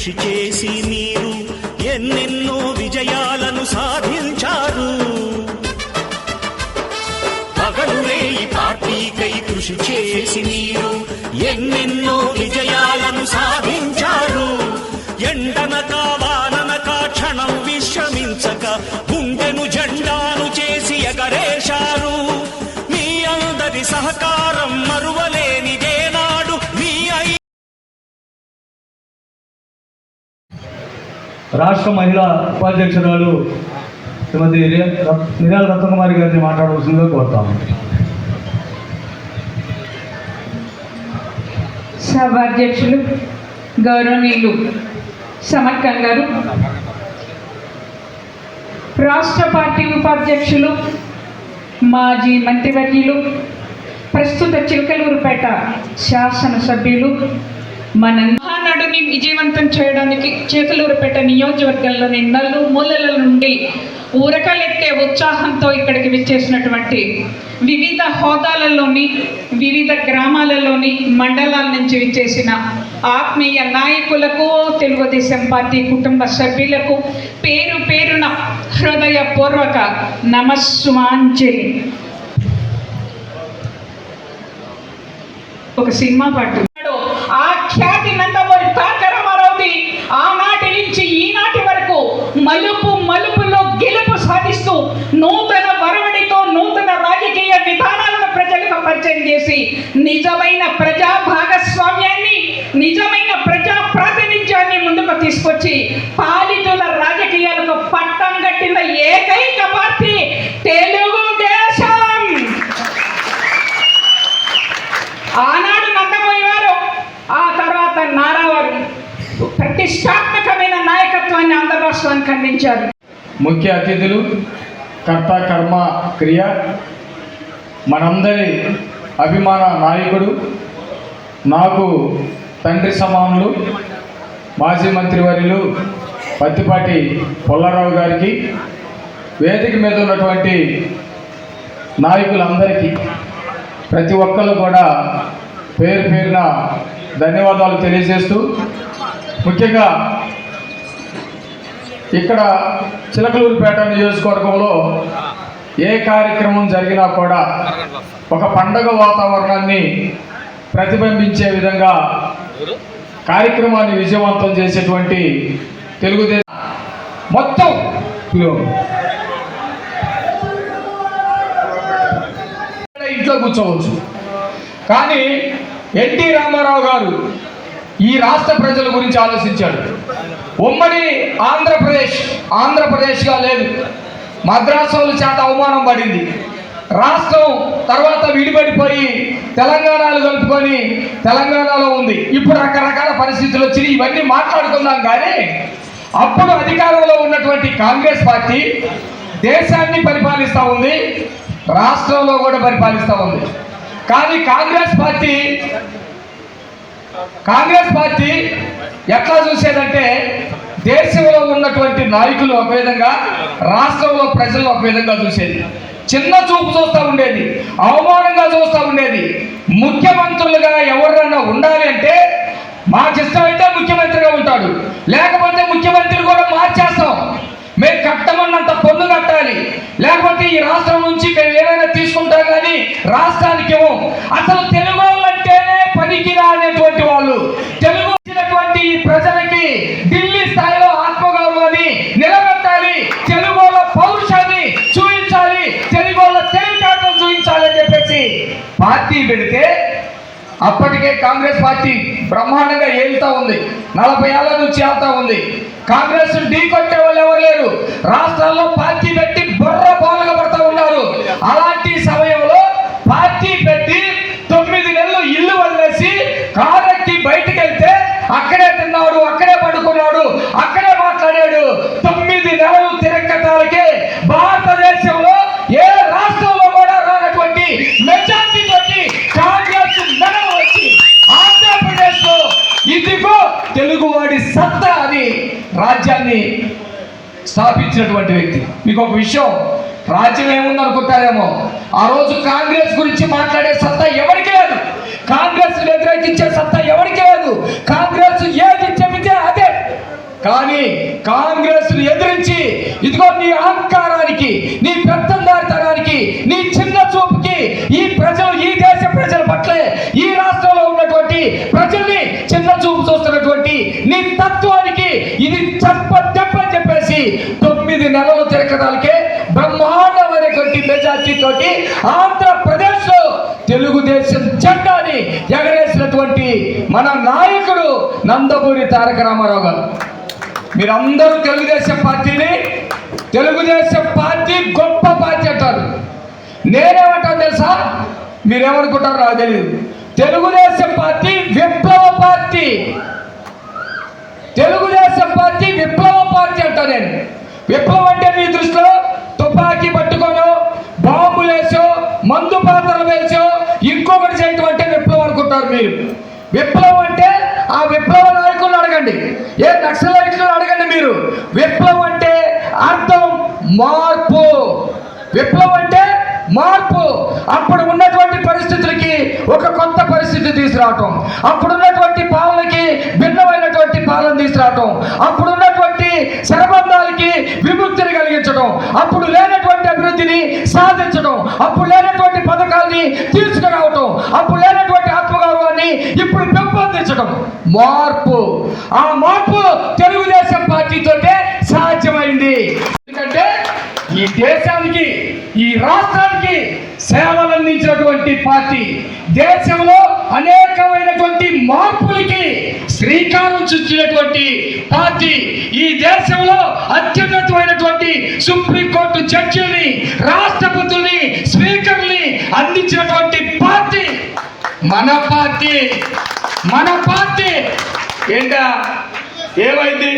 కృషి చేసి రాష్ట్ర మహిళా ఉపాధ్యక్షురాలు శ్రీమతి నిరాల రత్నకుమారి గారిని మాట్లాడవలసిందిగా కోరుతాము సభాధ్యక్షులు గౌరవనీయులు సమక్కం గారు. రాష్ట్ర పార్టీ ఉపాధ్యక్షులు మాజీ మంత్రివర్యులు ప్రస్తుత చిలకలూరుపేట శాసనసభ్యులు మనం మహానాడుని విజయవంతం చేయడానికి చిలకలూరుపేట నియోజకవర్గంలోని నల్లు మూలల నుండి ఉరకలెత్తే ఉత్సాహంతో ఇక్కడికి విచ్చేసినటువంటి వివిధ హోదాలలోని వివిధ గ్రామాలలోని మండలాల నుంచి విచ్చేసిన ఆత్మీయ నాయకులకు తెలుగుదేశం పార్టీ కుటుంబ సభ్యులకు పేరు పేరున హృదయపూర్వక నమస్సుమాంజలి. ఒక సినిమా పాట ఆ ఖ్యాతి నూతన వరవడితో నూతన రాజకీయ విధానాలను ప్రజలకు పరిచయం చేసి నిజమైన ప్రజా భాగస్వామ్యాన్ని నిజమైన ప్రజా ప్రాతినిధ్యాన్ని ముందుకు తీసుకొచ్చి పాలితుల రాజకీయాలకు పట్టం కట్టిన ఏకైక పార్టీ తెలుగుదేశం ఆనాడు నందమూరి వారు ఆ తర్వాత నారావారు ప్రతిష్టాత్మకమైన నాయకత్వాన్ని ఆంధ్ర రాష్ట్రానికి అందించారు. ముఖ్య అతిథులు కర్త కర్మ క్రియ మనందరి అభిమాన నాయకుడు నాకు తండ్రి సమానులు మాజీ మంత్రివర్యులు పత్తిపాటి పుల్లారావు గారికి వేదిక మీద ఉన్నటువంటి నాయకులందరికీ ప్రతి ఒక్కరు కూడా పేరు పేరున ధన్యవాదాలు తెలియజేస్తూ ముఖ్యంగా ఇక్కడ చిలకలూరుపేట నియోజకవర్గంలో ఏ కార్యక్రమం జరిగినా కూడా ఒక పండగ వాతావరణాన్ని ప్రతిబింబించే విధంగా కార్యక్రమాన్ని విజయవంతం చేసేటువంటి తెలుగుదేశం మొత్తం ఇంట్లో కూర్చోవచ్చు. కానీ ఎన్టీ రామారావు గారు ఈ రాష్ట్ర ప్రజల గురించి ఆలోచించాడు. ఉమ్మడి ఆంధ్రప్రదేశ్ ఆంధ్రప్రదేశ్గా లేదు. మద్రాసుల చేత అవమానం పడింది. రాష్ట్రం తర్వాత విడిపడిపోయి తెలంగాణలు కలుపుకొని తెలంగాణలో ఉంది. ఇప్పుడు రకరకాల పరిస్థితులు వచ్చినాయి ఇవన్నీ మాట్లాడుకుందాం కానీ అప్పుడు అధికారంలో ఉన్నటువంటి కాంగ్రెస్ పార్టీ దేశాన్ని పరిపాలిస్తూ ఉంది రాష్ట్రంలో కూడా పరిపాలిస్తూ ఉంది. కానీ కాంగ్రెస్ పార్టీ కాంగ్రెస్ పార్టీ ఎట్లా చూసేదంటే దేశంలో ఉన్నటువంటి నాయకులు ఒక విధంగా రాష్ట్రంలో ప్రజలు ఒక విధంగా చూసేది. చిన్న చూపు చూస్తూ ఉండేది అవమానంగా చూస్తూ ఉండేది. ముఖ్యమంత్రులుగా ఎవరన్నా ఉండాలి అంటే మాకు ఇష్టమైతే ముఖ్యమంత్రిగా ఉంటాడు. లేకపోతే ముఖ్యమంత్రి కూడా మార్చేస్తాం. మేము కట్టమన్నంత పన్ను కట్టాలి. లేకపోతే ఈ రాష్ట్రం నుంచి మేము ఏమైనా తీసుకుంటాం కానీ రాష్ట్రానికి అసలు తెలుగు వాళ్ళంటేనే పనికి రానటువంటి వాళ్ళు. పార్టీ పెడితే అప్పటికే కాంగ్రెస్ పార్టీ బ్రహ్మాండంగా ఏలుతా ఉంది. నలభై ఏళ్ళ నుంచి వెళ్తా ఉంది. కాంగ్రెస్ ఢీ కొట్టే వాళ్ళు ఎవరు లేరు. రాష్ట్రాల్లో పార్టీ పెట్టి బుర్ర పాలన పడతా ఉన్నారు. అలాంటి రాజ్యాన్ని స్థాపించినటువంటి వ్యక్తి. మీకు ఒక విషయం రాజ్యం ఏముంది అనుకుంటారేమో ఆ రోజు కాంగ్రెస్ గురించి మాట్లాడే సత్తా ఎవరికి లేదు. కాంగ్రెస్ వ్యతిరేకించే సత్తా ఎవరికి లేదు. కాంగ్రెస్ ఏది చెబితే అదే. కానీ కాంగ్రెస్ ఎదిరించి ఇదిగో నీ అహంకారానికి నీ నెలలు బ్రహ్మాండమైనటువంటి మెజార్టీ తోటి ఆంధ్రప్రదేశ్లో తెలుగుదేశం జెండాని ఎగరేసినటువంటి మన నాయకుడు నందమూరి తారక రామారావు గారు. మీరందరూ తెలుగుదేశం పార్టీని తెలుగుదేశం పార్టీ గొప్ప పార్టీ అంటారు. నేనేమంటాను తెలుసా? మీరేమనుకుంటారో నాకు తెలియదు తెలుగుదేశం పార్టీ విప్లవ పార్టీ. తెలుగుదేశం పార్టీ విప్లవ పార్టీ అంటా నేను. విప్లవం అంటే మీ దృష్టిలో తుపాకీ పట్టుకోను బాంబులు వేసో మందు పాత్రలు వేసో ఇంకొకటి చేయటం అంటే విప్లవం అనుకుంటారు మీరు. విప్లవం అంటే ఆ విప్లవ నాయకులను అడగండి. ఏ నక్సలైట్లను అడగండి మీరు. విప్లవం అంటే అర్థం మార్పు. విప్లవం అంటే మార్పు. అప్పుడు ఉన్నటువంటి పరిస్థితులకి ఒక కొత్త పరిస్థితి తీసుకురావటం. అప్పుడు ఉన్నటువంటి పాలనకి భిన్నమైనటువంటి పాలన తీసుకురావటం. అప్పుడు ఉన్నటువంటి విముక్తిని కలిగించడం అప్పుడు లేనటువంటి అభివృద్ధిని సాధించడం అప్పుడు లేనటువంటి పథకాల్ని తీసుకురావటం అప్పుడు లేనటువంటి ఆత్మగౌరవాన్ని ఇప్పుడు పెంపొందించడం మార్పు. ఆ మార్పు తెలుగుదేశం పార్టీతోటే సాధ్యమైంది. ఎందుకంటే ఈ దేశానికి ఈ రాష్ట్రానికి సేవలు అందించినటువంటి పార్టీ దేశంలో అనేకమైనటువంటి మార్పులకి శ్రీకారం చుట్టినటువంటి పార్టీ ఈ దేశంలో అత్యున్నతమైనటువంటి సుప్రీంకోర్టు జడ్జిని రాష్ట్రపతుల్ని స్పీకర్ని అందించినటువంటి పార్టీ మన పార్టీ. మన పార్టీ. ఏంటా? ఏమైంది?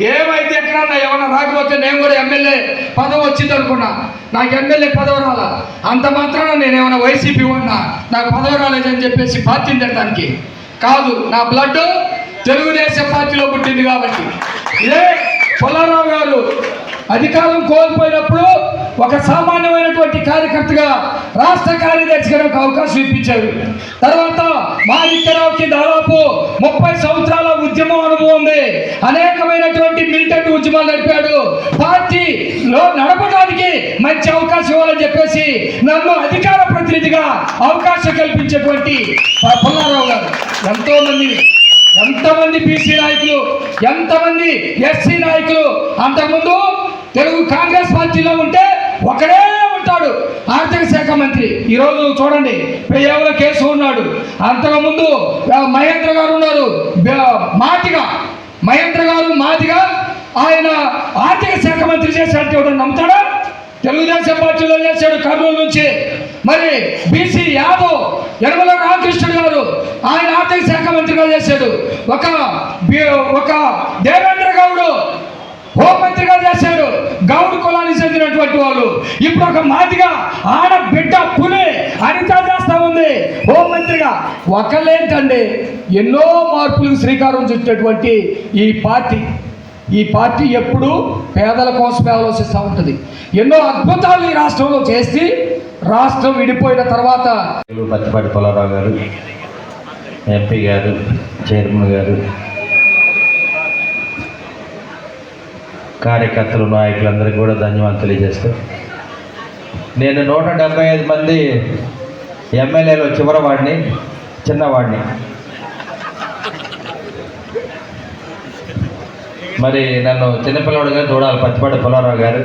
ఏమైతే ఎక్కడన్నా ఏమన్నా రాకపోతే నేను కూడా ఎమ్మెల్యే పదవి వచ్చింది అనుకున్నా. నాకు ఎమ్మెల్యే పదవి రాలా. అంత మాత్రాన నేనేమన్నా వైసీపీ ఉన్నా నాకు పదవి రాలేదని చెప్పేసి పార్టీని తిట్టడానికి. కాదు నా బ్లడ్ తెలుగుదేశం పార్టీలో పుట్టింది కాబట్టి. ఇదే పుల్లారావు గారు అధికారం కోల్పోయినప్పుడు ఒక సామాన్యమైనటువంటి కార్యకర్తగా రాష్ట్ర కార్యదర్శిగా నాకు అవకాశం ఇప్పించారు. తర్వాత మాణిక్యరావుకి దాదాపు ముప్పై సంవత్సరాల ఉద్యమం అనుభవం ఉంది అనేకమైనటువంటి మిలిటెంట్ ఉద్యమాలు నడిపాడు. పార్టీలో నడపడానికి మంచి అవకాశం ఇవ్వాలని చెప్పేసి నన్ను అధికార ప్రతినిధిగా అవకాశం కల్పించేటువంటి పుల్లారావు గారు. ఎంతో మంది ఎంతమంది బీసీ నాయకులు ఎంతమంది ఎస్సీ నాయకులు. అంతకుముందు తెలుగు కాంగ్రెస్ పార్టీలో ఉంటే ఒకడే ఉంటాడు. ఆర్థిక శాఖ మంత్రి. ఈరోజు చూడండి పెయ్యవుల కేసు ఉన్నాడు. అంతకుముందు మహేంద్ర గారు ఉన్నారు. మాదిగా. మహేంద్ర గారు మాదిగా ఆయన ఆర్థిక శాఖ మంత్రి చేశాడు. ఎవరు నమ్ముతాడా? తెలుగుదేశం పార్టీలో చేశాడు కర్నూలు నుంచి. మరి బీసీ యాదవ్ యనమల రామకృష్ణుడు గారు ఆయన ఆర్థిక శాఖ మంత్రిగా చేశాడు. ఒక ఒక దేవేంద్ర గౌడు హోంమంత్రిగా చేశాడు గౌడ్ కులానికి చెందినటువంటి వాళ్ళు. ఇప్పుడు ఒక మాదిగా ఆడ బిడ్డ పులి అనిత చేస్తా ఉంది. హోంమంత్రిగా ఒకళ్ళేంటండి ఎన్నో మార్పులకు శ్రీకారం చుట్టినటువంటి ఈ పార్టీ. ఈ పార్టీ ఎప్పుడు పేదల కోసమే ఆలోచిస్తూ ఉంటుంది. ఎన్నో అద్భుతాలు ఈ రాష్ట్రంలో చేసి రాష్ట్రం విడిపోయిన తర్వాత పత్తిపాటి పొలారావు గారు ఎంపీ గారు చైర్మన్ గారు కార్యకర్తలు నాయకులందరికీ కూడా ధన్యవాదాలు తెలియజేస్తూ నేను నూట డెబ్బై ఐదు మంది ఎమ్మెల్యేలో చివరవాడిని చిన్నవాడిని. మరి నన్ను చిన్నపిల్లవాడిగా చూడాలి పచ్చిపాటి పొలారావు గారు.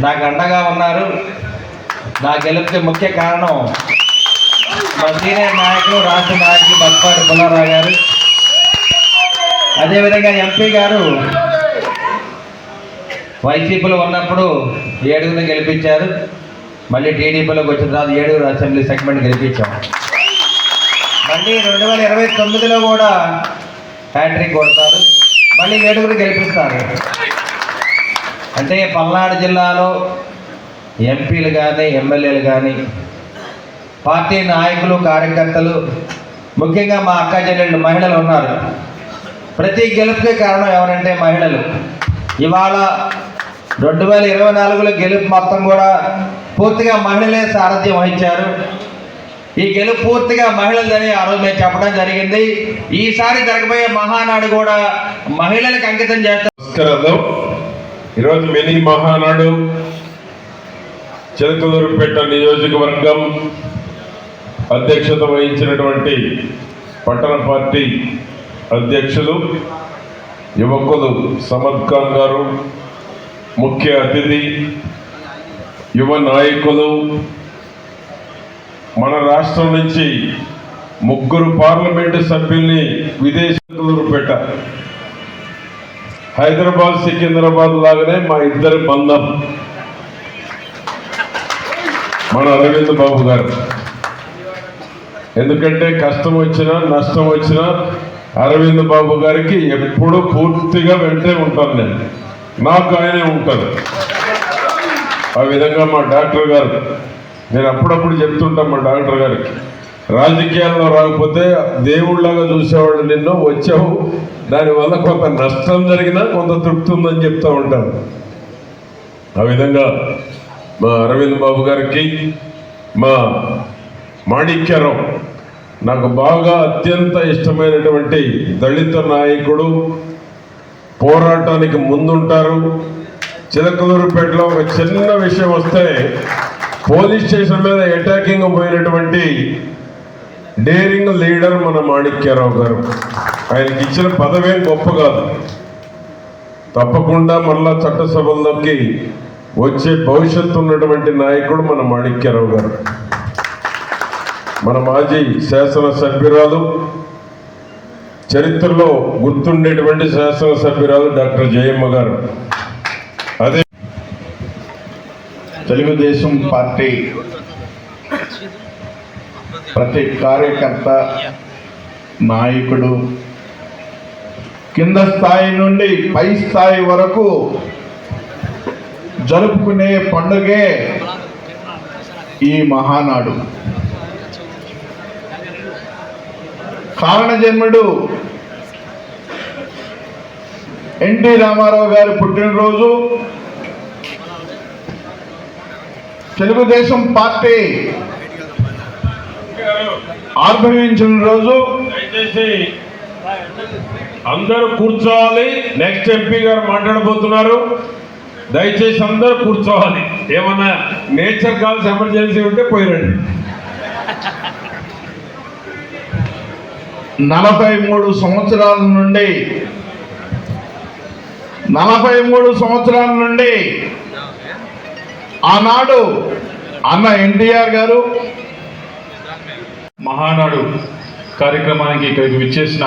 నాకు అండగా ఉన్నారు. నా గెలుపుకి ముఖ్య కారణం మా సీనియర్ నాయకులు రాష్ట్ర నాయకులు పచ్చిపాటి పుల్లారావు గారు. అదేవిధంగా ఎంపీ గారు వైసీపీలో ఉన్నప్పుడు ఏడుగురిని గెలిపించారు. మళ్ళీ టీడీపీలోకి వచ్చిన తర్వాత ఏడుగురు అసెంబ్లీ సెగ్మెంట్ గెలిపించాం. మళ్ళీ రెండు వేల ఇరవై తొమ్మిదిలో కూడా హ్యాట్రిక్ కొడతారు. మళ్ళీ ఏడుగురు గెలిపిస్తారు. అంటే పల్నాడు జిల్లాలో ఎంపీలు కానీ ఎమ్మెల్యేలు కానీ పార్టీ నాయకులు కార్యకర్తలు ముఖ్యంగా మా అక్క చెల్లెళ్ళు మహిళలు ఉన్నారు. ప్రతి గెలుపుకి కారణం ఎవరంటే మహిళలు. ఇవాళ రెండు వేల ఇరవై నాలుగులో గెలుపు మొత్తం కూడా పూర్తిగా మహిళలే సారథ్యం వహించారు. ఈ గెలుపు పూర్తిగా మహిళలదని ఆ రోజు మేము చెప్పడం జరిగింది. ఈసారి జరగబోయే మహానాడు కూడా మహిళలకు అంకితం చేస్తారు నమస్కారాలు. ఈరోజు మినీ మహానాడు. చిలకలూరుపేట నియోజకవర్గం అధ్యక్షత వహించినటువంటి పట్టణ పార్టీ అధ్యక్షులు యువకులు సమద్ ఖాన్ గారు ముఖ్య అతిథి యువ నాయకులు మన రాష్ట్రం నుంచి ముగ్గురు పార్లమెంటు సభ్యుల్ని విదేశాలకు పెట్టారు హైదరాబాద్ సికింద్రాబాద్ లాగానే మా ఇద్దరి బంధం. మన అరవింద్ బాబు గారు. ఎందుకంటే కష్టం వచ్చినా నష్టం వచ్చినా అరవింద్ బాబు గారికి ఎప్పుడు పూర్తిగా వెంటే ఉంటాను నేను. నాకు ఆయనే ఉంటారు ఆ విధంగా మా డాక్టర్ గారు నేను అప్పుడప్పుడు చెప్తుంటాను మా డాక్టర్ గారికి రాజకీయాల్లో రాకపోతే దేవుళ్ళగా చూసేవాళ్ళు నిన్ను వచ్చావు. దానివల్ల కొంత నష్టం జరిగినా కొంత తృప్తి ఉందని చెప్తూ ఉంటాను ఆ విధంగా మా అరవింద్ బాబు గారికి మా మాణిక్యరావు నాకు బాగా అత్యంత ఇష్టమైనటువంటి దళిత నాయకుడు. పోరాటానికి ముందుంటారు. చిలకలూరుపేటలో ఒక చిన్న విషయం వస్తే పోలీస్ స్టేషన్ మీద అటాకింగ్ పోయినటువంటి డేరింగ్ లీడర్ మన మాణిక్యరావు గారు. ఆయనకి ఇచ్చిన పదవేం గొప్ప కాదు. తప్పకుండా మళ్ళా చట్టసభల్లోకి వచ్చే భవిష్యత్తు ఉన్నటువంటి నాయకుడు మన మాణిక్యరావు గారు. మన మాజీ శాసనసభ్యురాలు చరిత్రలో గుర్తుండేటువంటి శాసనసభ్యురాలు డాక్టర్ జయమ్మ గారు. అదే తెలుగుదేశం పార్టీ ప్రతి కార్యకర్త నాయకుడు కింద స్థాయి నుండి పై స్థాయి వరకు జరుపుకునే పండుగే ఈ మహానాడు. కారణజన్ముడు ఎన్టీ రామారావు గారి పుట్టినరోజు తెలుగుదేశం పార్టీ ఆవిర్భవించిన రోజు దయచేసి అందరూ కూర్చోవాలి. నెక్స్ట్ ఎంపీ గారు మాట్లాడబోతున్నారు. దయచేసి అందరూ కూర్చోవాలి. ఏమన్నా నేచర్ కాల్స్ ఎమర్జెన్సీ ఉంటే పోయిరండి నలభై మూడు సంవత్సరాల నుండి నలభై మూడు సంవత్సరాల నుండి ఆనాడు అన్న ఎన్టీఆర్ గారు మహానాడు కార్యక్రమానికి ఇక్కడికి విచ్చేసిన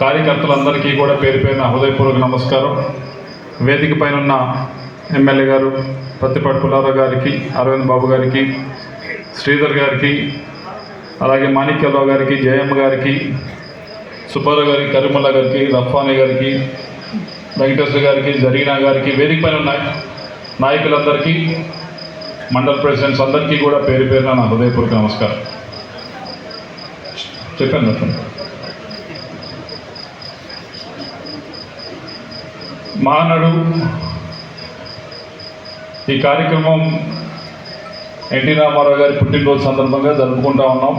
కార్యకర్తలందరికీ కూడా పేరు పేరున హృదయపూర్వక నమస్కారం. వేదిక పైన ఉన్న ఎమ్మెల్యే గారు పత్తిపాటి పుల్లారావు గారికి అరవింద్ బాబు గారికి శ్రీధర్ గారికి అలాగే మాణిక్యరావు గారికి జయమ్మ గారికి సుబ్బారావు గారికి కరుమల గారికి రఫానీ గారికి వెంకటేశ్వర గారికి జరీనా గారికి వేదిక పైన ఉన్న నాయకులందరికీ మండల ప్రెసిడెంట్స్ అందరికీ కూడా పేరు పేరున నా హృదయపూర్వక నమస్కారం. చెప్పాను చెప్పండి ఈ కార్యక్రమం ఎన్టీ రామారావు గారి పుట్టినరోజు సందర్భంగా జరుపుకుంటా ఉన్నాం.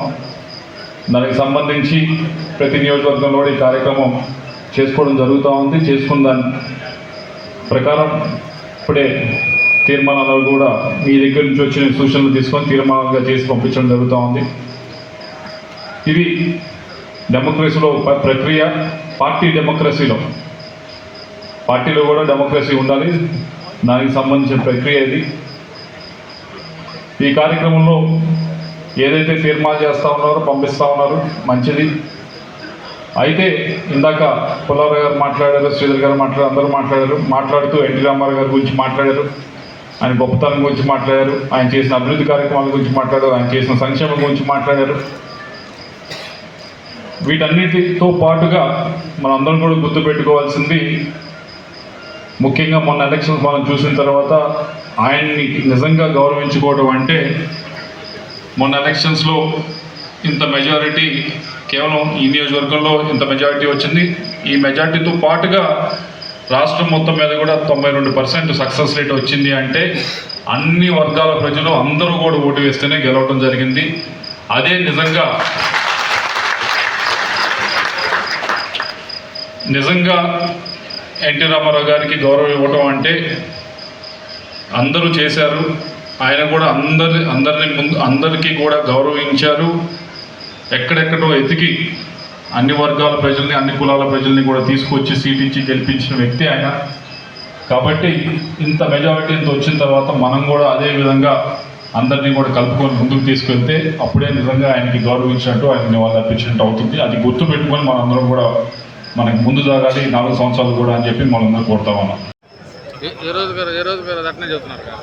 దానికి సంబంధించి ప్రతి నియోజకవర్గంలో కూడా ఈ కార్యక్రమం చేసుకోవడం జరుగుతూ ఉంది. చేసుకున్న దాని ప్రకారం ఇప్పుడే తీర్మానాలు కూడా మీ దగ్గర నుంచి వచ్చిన సూచనలు తీసుకొని తీర్మానాలుగా చేసి పంపించడం జరుగుతూ ఉంది. ఇది డెమోక్రసీలో ప్రక్రియ పార్టీ డెమోక్రసీలో. పార్టీలో కూడా డెమోక్రసీ ఉండాలి. దానికి సంబంధించిన ప్రక్రియ ఇది. ఈ కార్యక్రమంలో ఏదైతే తీర్మానం చేస్తూ ఉన్నారో పంపిస్తూ ఉన్నారు మంచిది. అయితే ఇందాక పుల్లారావు గారు మాట్లాడారు శ్రీధర్ గారు మాట్లాడారు అందరూ మాట్లాడారు. మాట్లాడుతూ ఎన్టీ రామారావు గారి గురించి మాట్లాడారు. ఆయన గొప్పతనం గురించి మాట్లాడారు. ఆయన చేసిన అభివృద్ధి కార్యక్రమాల గురించి మాట్లాడారు. ఆయన చేసిన సంక్షేమం గురించి మాట్లాడారు. వీటన్నిటితో పాటుగా మనందరం కూడా గుర్తుపెట్టుకోవాల్సింది ముఖ్యంగా మొన్న ఎలక్షన్స్ మనం చూసిన తర్వాత ఆయన్ని నిజంగా గౌరవించుకోవడం అంటే మొన్న ఎలక్షన్స్లో ఇంత మెజారిటీ కేవలం ఈ నియోజకవర్గంలో ఇంత మెజారిటీ వచ్చింది. ఈ మెజారిటీతో పాటుగా రాష్ట్రం మొత్తం మీద కూడా తొంభై రెండు పర్సెంట్ సక్సెస్ రేట్ వచ్చింది అంటే అన్ని వర్గాల ప్రజలు అందరూ కూడా ఓటు వేస్తేనే గెలవడం జరిగింది. అదే నిజంగా నిజంగా ఎన్టీ రామారావు గారికి గౌరవం ఇవ్వటం అంటే అందరూ చేశారు. ఆయన కూడా అందరి అందరిని ముందు అందరికీ కూడా గౌరవించారు. ఎక్కడెక్కడో ఎతికి అన్ని వర్గాల ప్రజల్ని అన్ని కులాల ప్రజల్ని కూడా తీసుకొచ్చి సీట్ ఇచ్చి గెలిపించిన వ్యక్తి ఆయన. కాబట్టి ఇంత మెజారిటీ ఇంత వచ్చిన తర్వాత మనం కూడా అదే విధంగా అందరినీ కూడా కలుపుకొని ముందుకు తీసుకెళ్తే అప్పుడే నిజంగా ఆయనకి గౌరవించినట్టు ఆయన నివాళులు అర్పించినట్టు అవుతుంది. అది గుర్తు పెట్టుకొని మనందరం కూడా మనకి ముందు జరగాలి నాలుగు సంవత్సరాలు కూడా అని చెప్పి మనందరం కోరుతా ఉన్నాం. ఏ- రోజు గారు ఏ రోజు గారు అట్నే చెబుతున్నారు. కదా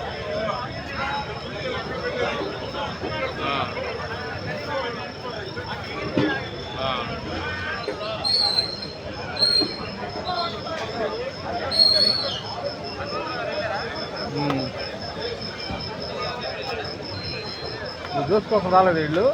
చూసుకోసం రాలేదు వీళ్ళు.